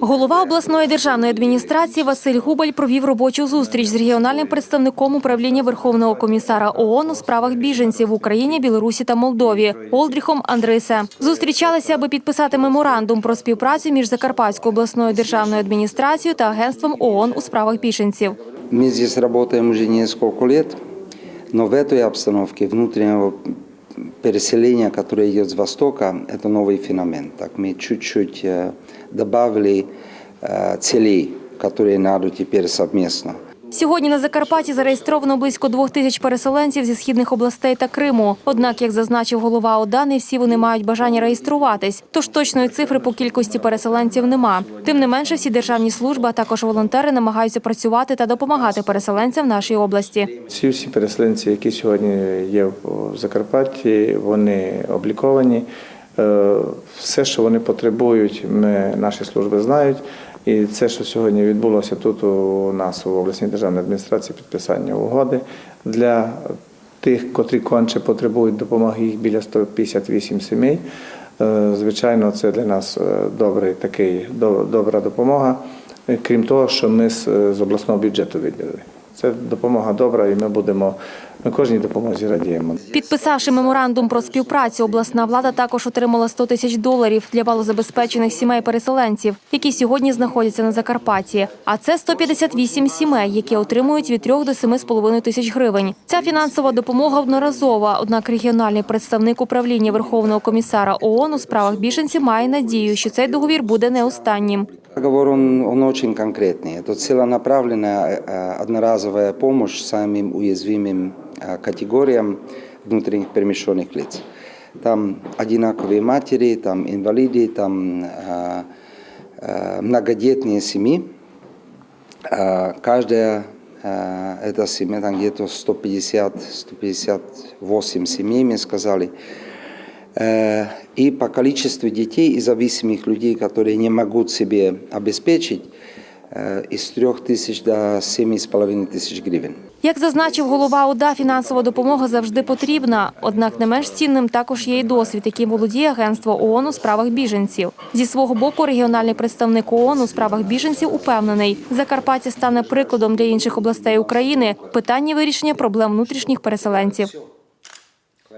Голова обласної державної адміністрації Василь Губаль провів робочу зустріч з регіональним представником управління Верховного комісара ООН у справах біженців в Україні, Білорусі та Молдові Олдріхом Андрисе. Зустрічалися, аби підписати меморандум про співпрацю між Закарпатською обласною державною адміністрацією та агентством ООН у справах біженців. Мы здесь работаем уже несколько лет, но в этой обстановке внутреннего переселения, которое идет с Востока, это новый феномен. Так мы чуть-чуть э, добавили э, целей, которые надо теперь совместно. Сьогодні на Закарпатті зареєстровано близько двох тисяч переселенців зі східних областей та Криму. Однак, як зазначив голова ОДА, не всі вони мають бажання реєструватись, тож точної цифри по кількості переселенців нема. Тим не менше, всі державні служби, а також волонтери намагаються працювати та допомагати переселенцям в нашій області. Ці всі переселенці, які сьогодні є в Закарпатті, вони обліковані. Е, Все, що вони потребують, ми, наші служби знають. І це, що сьогодні відбулося тут у нас у обласній державній адміністрації, підписання угоди для тих, котрі конче потребують допомоги, їх біля 158 сімей. Е, Звичайно, це для нас е, добрий такий добра допомога. Крім того, що ми з обласного бюджету виділили. Це допомога добра, і ми будемо ми кожній допомозі радіємо. Підписавши меморандум про співпрацю, обласна влада також отримала 100 тисяч доларів для малозабезпечених сімей переселенців, які сьогодні знаходяться на Закарпатті. А це 158 сімей, які отримують від 3 до 7,5 тисяч гривень. Ця фінансова допомога одноразова. Однак регіональний представник управління Верховного комісара ООН у справах біженців має надію, що цей договір буде не останнім. Договор он, он очень конкретный. Это целенаправленная э, одноразовая помощь самым уязвимым э, категориям внутренних перемещенных лиц. Там одинаковые матери, там инвалиды, там э, э, многодетные семьи. Каждая эта семья, там где-то 150-158 семей, мы сказали. Э, И по количеству детей и зависимых людей, которые не могут себе обеспечить, э, из 3 тысяч до 7,5 тысяч гривен. Як зазначив голова ОДА, фінансова допомога завжди потрібна. Однак не менш цінним також є й досвід, яким володіє агентство ООН у справах біженців. Зі свого боку, регіональний представник ООН у справах біженців упевнений, Закарпаття стане прикладом для інших областей України в питанні вирішення проблем внутрішніх переселенців.